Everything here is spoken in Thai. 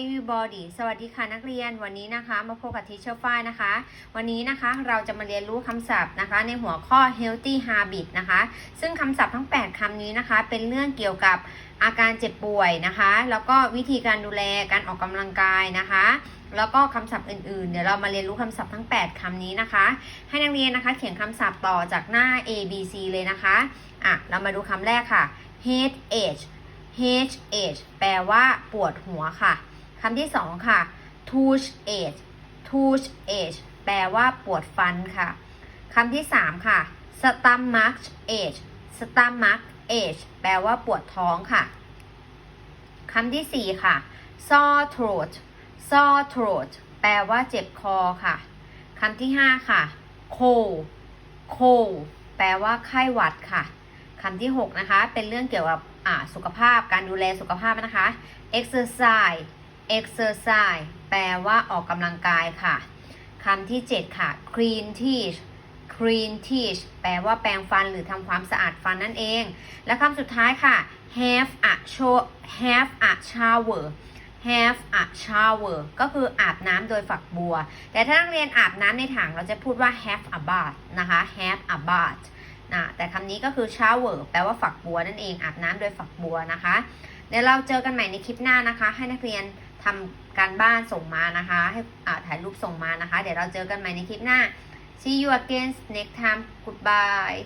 everybody สวัสดีค่ะนักเรียนวันนี้นะคะ มาพบกับ Teacher ฝ้ายนะคะ วันนี้นะคะเราจะมาเรียนรู้คำศัพท์นะคะ ในหัวข้อ healthy habit นะคะ ซึ่งคำศัพท์ทั้ง 8 คำนี้นะคะ เป็นเรื่องเกี่ยวกับอาการเจ็บป่วยนะคะ แล้วก็วิธีการดูแลการออกกำลังกายนะคะ แล้วก็คำศัพท์อื่นๆ เดี๋ยวเรามาเรียนรู้คำศัพท์ทั้ง 8 คำนี้นะคะ ให้นักเรียนนะคะ เขียนคำศัพท์ต่อจากหน้า A B C เลยนะคะอะเรามาดูคำแรกค่ะ headache H H แปลว่าปวดหัวค่ะ คำที่สองค่ะ toothache toothache แปลว่าปวดฟันค่ะคำที่สามค่ะ stomach ache stomach ache แปลว่าปวดท้องค่ะคำที่สี่ค่ะ sore throat sore throat แปลว่าเจ็บคอค่ะคำที่ห้าค่ะ cold cold แปลว่าไข้หวัดค่ะคำที่หกนะคะ เป็นเรื่องเกี่ยวกับสุขภาพการดูแลสุขภาพนะคะ exercise exercise แปลว่าออกกำลังกายค่ะคำที่ 7 ค่ะ clean teeth clean teeth แปลว่าแปรงฟันหรือทำความสะอาดฟันนั่นเอง และคำสุดท้ายค่ะ have a show have a shower have a shower ก็คืออาบน้ำโดยฝักบัว แต่ถ้านักเรียนอาบน้ำในถังเราจะพูดว่า have a bath นะคะ have a bath นะแต่คำนี้ก็คือ shower แปลว่าฝักบัวนั่นเองอาบน้ำโดยฝักบัวนะคะ เดี๋ยวเราเจอกันใหม่ในคลิปหน้านะคะ ให้นักเรียน ทำการบ้านส่งมานะคะ ให้ถ่ายรูปส่งมานะคะ เดี๋ยวเราเจอกันใหม่ในคลิปหน้า see you again next time goodbye